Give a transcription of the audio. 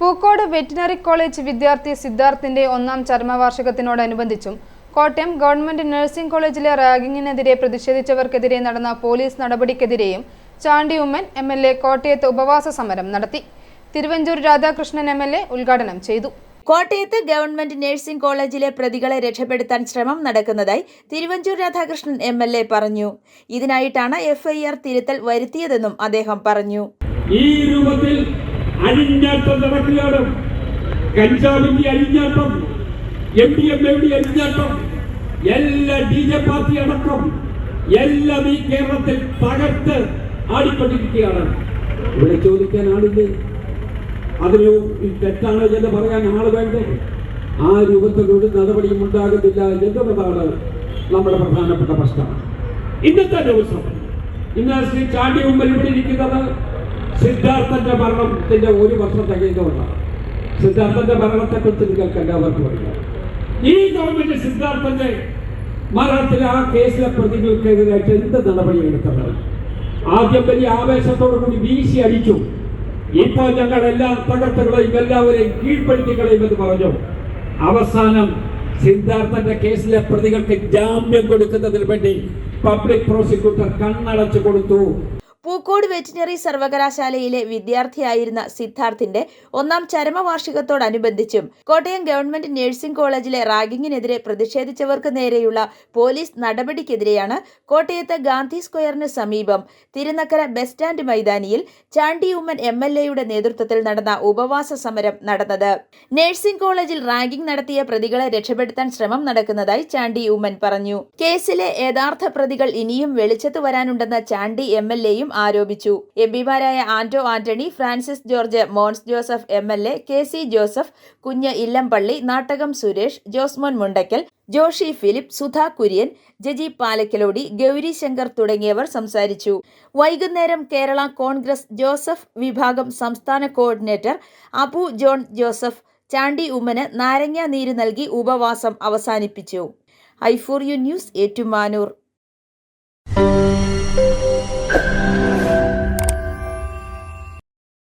Pookode veterinary college വിദ്യാർത്ഥി സിദ്ധാർത്ഥിന്റെ ഒന്നാം ചരമവാർഷികത്തിനോടനുബന്ധിച്ചും Kottayam government nursing കോളേജിലെ റാഗിങ്ങിനെതിരെ പ്രതിഷേധിച്ചവർക്കെതിരെ നടന്ന police നടപടിക്കെതിരെയും Chandy Oommen M L A കോട്ടയത്ത് ഉപവാസ സമരം നടത്തി. Thiruvanchoor Radhakrishnan M L A ഉദ്ഘാടനം ചെയ്തു. കോട്ടയത്ത് ഗവൺമെന്റ് നഴ്സിംഗ് കോളേജിലെ പ്രതികളെ രക്ഷപ്പെടുത്താൻ ശ്രമം നടക്കുന്നതായി Thiruvanchoor Radhakrishnan M L A പറഞ്ഞു. ഇതിനായിട്ടാണ് എഫ്ഐആർ തിരുത്തൽ വരുത്തിയതെന്നും അദ്ദേഹം പറഞ്ഞു. ഈ രൂപത്തിൽ അഴിഞ്ഞാട്ടം നടക്കുകയാണ്. കഞ്ചാവിന്റെ അഴിഞ്ഞാട്ടം M D M M D അഴിഞ്ഞാട്ടം എല്ലാ ഡി ജെ പാർട്ടി അടക്കം എല്ലാം ഈ കേരളത്തിൽ തകർത്ത് ആടിക്കൊണ്ടിരിക്കുകയാണ്. ഇവിടെ ചോദിക്കാൻ ആളില്ല? അതിന് തെറ്റാണ് എന്ന് പറയാൻ ആൾ വേണ്ടേ? ആ രൂപത്തിൽ ഒരു നടപടിയും ഉണ്ടാകുന്നില്ല എന്നുള്ളതാണ് നമ്മുടെ പ്രധാനപ്പെട്ട പ്രശ്നം. ഇന്നത്തെ ദിവസം ഇന്ന് ശ്രീ ചാണ്ടി ഉമ്മൽ ഇവിടെ ഇരിക്കുന്നത് സിദ്ധാർത്ഥന്റെ മരണത്തിന്റെ ഒരു വർഷം തികയുന്നതുകൊണ്ടാണ് സിദ്ധാർത്ഥന്റെ മരണത്തെക്കുറിച്ച് നിങ്ങൾക്ക് എല്ലാവർക്കും അറിയാം. ഈ ഗവൺമെന്റ് സിദ്ധാർത്ഥന്റെ മരണത്തിൽ ആ കേസിലെ പ്രതികൾക്കെതിരായിട്ട് എന്ത് നടപടി എടുത്തത് ആദ്യം വലിയ ആവേശത്തോടു കൂടി വീശി അടിച്ചു. ഇപ്പോൾ ഞങ്ങൾ എല്ലാ തകർത്തുകളെയും എല്ലാവരെയും കീഴ്പ്പെടുത്തി കളയുമെന്ന് പറഞ്ഞു. അവസാനം സിദ്ധാർത്ഥന്റെ കേസിലെ പ്രതികൾക്ക് ജാമ്യം കൊടുക്കുന്നതിന് വേണ്ടി പബ്ലിക് പ്രോസിക്യൂട്ടർ കണ്ണടച്ചു കൊടുത്തു. പൂക്കോട് വെറ്റിനറി സർവകലാശാലയിലെ വിദ്യാർത്ഥിയായിരുന്ന സിദ്ധാർത്ഥിന്റെ ഒന്നാം ചരമവാർഷികത്തോടനുബന്ധിച്ചും കോട്ടയം ഗവൺമെന്റ് നഴ്സിംഗ് കോളേജിലെ റാഗിങ്ങിനെതിരെ പ്രതിഷേധിച്ചവർക്ക് നേരെയുള്ള പോലീസ് നടപടിക്കെതിരെയാണ് കോട്ടയത്ത് ഗാന്ധി സ്ക്വയറിന് സമീപം തിരുനക്കര ബസ് സ്റ്റാൻഡ് മൈതാനിയിൽ ചാണ്ടി ഉമ്മൻ എം എൽ എയുടെ നേതൃത്വത്തിൽ നടന്ന ഉപവാസ സമരം നടന്നത്. നഴ്സിംഗ് കോളേജിൽ റാഗിംഗ് നടത്തിയ പ്രതികളെ രക്ഷപ്പെടുത്താൻ ശ്രമം നടക്കുന്നതായി ചാണ്ടി ഉമ്മൻ പറഞ്ഞു. കേസിലെ യഥാർത്ഥ പ്രതികൾ ഇനിയും വെളിച്ചത്ത് വരാനുണ്ടെന്ന് ചാണ്ടി എം എൽ എയും ആരോപിച്ചു. എംപിമാരായ Anto Antony Francis George Mons Joseph M L A K C Joseph Kunju Illampally Nattakom Suresh Josemon Mundakkal Joshi Philip Sudha Kurian Jaji Palakkalody Gouri Shankar തുടങ്ങിയവർ സംസാരിച്ചു. വൈകുന്നേരം കേരള കോൺഗ്രസ് ജോസഫ് വിഭാഗം സംസ്ഥാന കോർഡിനേറ്റർ അബു ജോൺ ജോസഫ് ചാണ്ടി ഉമ്മന് നാരങ്ങ നീര് നൽകി ഉപവാസം അവസാനിപ്പിച്ചു. I four U news Ettumanoor.